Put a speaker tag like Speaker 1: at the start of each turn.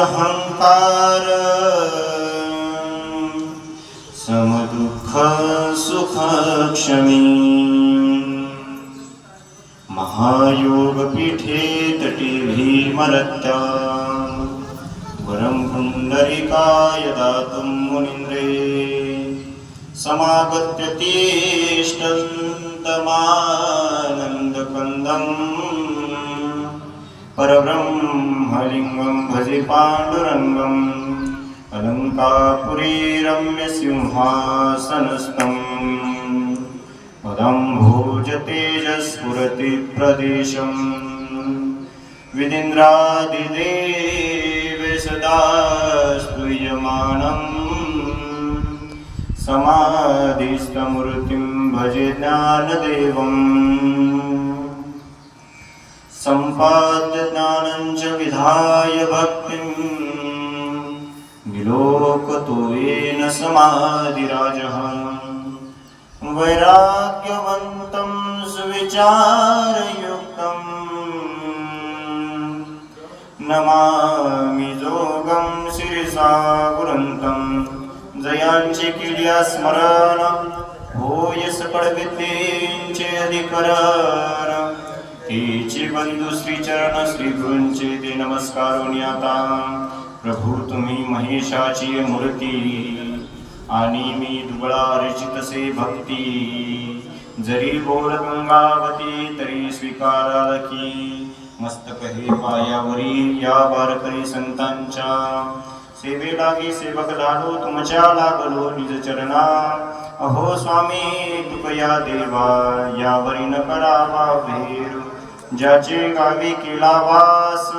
Speaker 1: निरहंकार समदुःख सुख क्षमी महायोगपीठे तटे भीमरत्या वरं पुण्डरीकाय दातुं मुनीन्द्रे। समागत्य तिष्ठन्तमानन्दकन्दम्। परब्रह्मलिङ्गं भजे पाण्डुरङ्गम् अलङ्कापुरी रम्यसिंहासनस्थम् पदम्भोजतेजस्फुरति प्रदेशम् विदिन्द्रादिदेव सदा स्तूयमानम् समाधिस्थमूर्तिं भजे ज्ञानदेवम्। सम्पाद्य ज्ञानं च विधाय भक्तिम् विलोकतो येन समाधिराजः। वैराग्यवन्तं सुविचारयुक्तम्। नमामि जोगं शिरसा गुरन्तं। जयांची किड्या स्मरण। होय सकळ विद्येंचे अधिकरण तेचे बंधू श्रीचरण श्री गुरूंचे ते नमस्कार आता प्रभू तुम्ही महेशाची मूर्ती, आणि मी दुबळा रचितसे भक्ती। जरी बोल गंगावती तरी स्वीकाराल की, मस्तक हे पायावरी या वारकरी संतांच्या। सेवे लागी सेवक लाडू, तुमच्या लागलो निज चरणा। अहो स्वामी तुकया देवा, यावरी न करावा भेर। ज्याचे गावी केला वास